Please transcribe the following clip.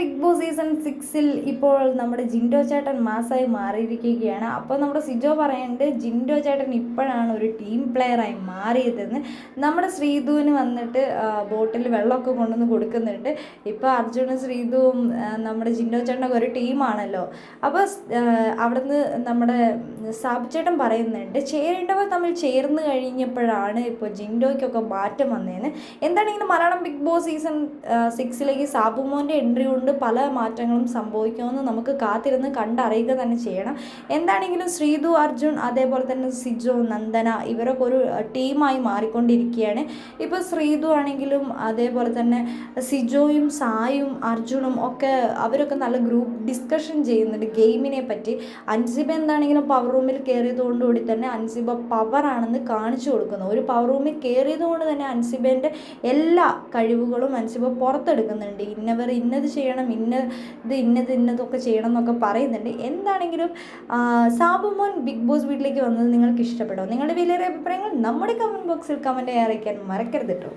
Big boss season സിക്സിൽ ഇപ്പോൾ നമ്മുടെ ജിൻഡോ ചേട്ടൻ മാസായി മാറിയിരിക്കുകയാണ്. അപ്പോൾ നമ്മുടെ സിജോ പറയുന്നുണ്ട് ജിൻഡോ ചേട്ടൻ ഇപ്പോഴാണ് ഒരു ടീം പ്ലെയറായി മാറിയതെന്ന്. നമ്മുടെ ശ്രീധുവിന് വന്നിട്ട് ബോട്ടിൽ വെള്ളമൊക്കെ കൊണ്ടുവന്ന് കൊടുക്കുന്നുണ്ട്. ഇപ്പോൾ അർജുനും ശ്രീധുവും നമ്മുടെ ജിൻഡോ ചേട്ടനൊക്കെ ഒരു ടീമാണല്ലോ. അപ്പോൾ അവിടുന്ന് നമ്മുടെ സാബ് ചേട്ടൻ പറയുന്നുണ്ട് ചേരേണ്ടവർ തമ്മിൽ ചേർന്ന് കഴിഞ്ഞപ്പോഴാണ് ഇപ്പോൾ ജിൻഡോയ്ക്കൊക്കെ മാറ്റം വന്നതെന്ന് എന്താണെങ്കിലും മലയാളം ബിഗ് ബോസ് സീസൺ സിക്സിലേക്ക് സാബുമോന്റെ എൻട്രി കൊണ്ട് പല മാറ്റങ്ങളും സംഭവിക്കുമെന്ന് നമുക്ക് കാത്തിരുന്ന് കണ്ടറിയുക തന്നെ ചെയ്യണം. എന്താണെങ്കിലും ശ്രീതു അർജുൻ അതേപോലെ തന്നെ സിജോ നന്ദന ഇവരൊക്കെ ഒരു ടീമായി മാറിക്കൊണ്ടിരിക്കുകയാണ്. ഇപ്പോൾ ശ്രീതു ആണെങ്കിലും അതേപോലെ തന്നെ സിജോയും സായും അർജുനും ഒക്കെ അവരൊക്കെ നല്ല ഗ്രൂപ്പ് ഡിസ്കഷൻ ചെയ്യുന്നുണ്ട് ഗെയിമിനെ പറ്റി. അൻസിബ എന്താണെങ്കിലും പവർ റൂമിൽ കയറിയതുകൊണ്ട് കയറിയതുകൊണ്ടുകൂടി തന്നെ അൻസിബ പവറാണെന്ന് കാണിച്ചു കൊടുക്കുന്നു. ഒരു പവർ റൂമിൽ കയറിയതുകൊണ്ട് തന്നെ അൻസിബേന്റെ എല്ലാ കഴിവുകളും അൻസിബ പുറത്തെടുക്കുന്നുണ്ട്. ഇന്നവർ ഇന്നത് ചെയ്യണം ഇന്നത് ഇന്നത് ഇന്നതൊക്കെ ചെയ്യണം എന്നൊക്കെ പറയുന്നുണ്ട്. എന്താണെങ്കിലും സാബുമോൻ ബിഗ് ബോസ് വീട്ടിലേക്ക് വന്നത് നിങ്ങൾക്ക് ഇഷ്ടപ്പെട്ടോ നിങ്ങളുടെ വലിയ അഭിപ്രായങ്ങൾ നമ്മുടെ കമന്റ് ബോക്സിൽ കമന്റ് അറിയിക്കാൻ മറക്കരുത് കേട്ടോ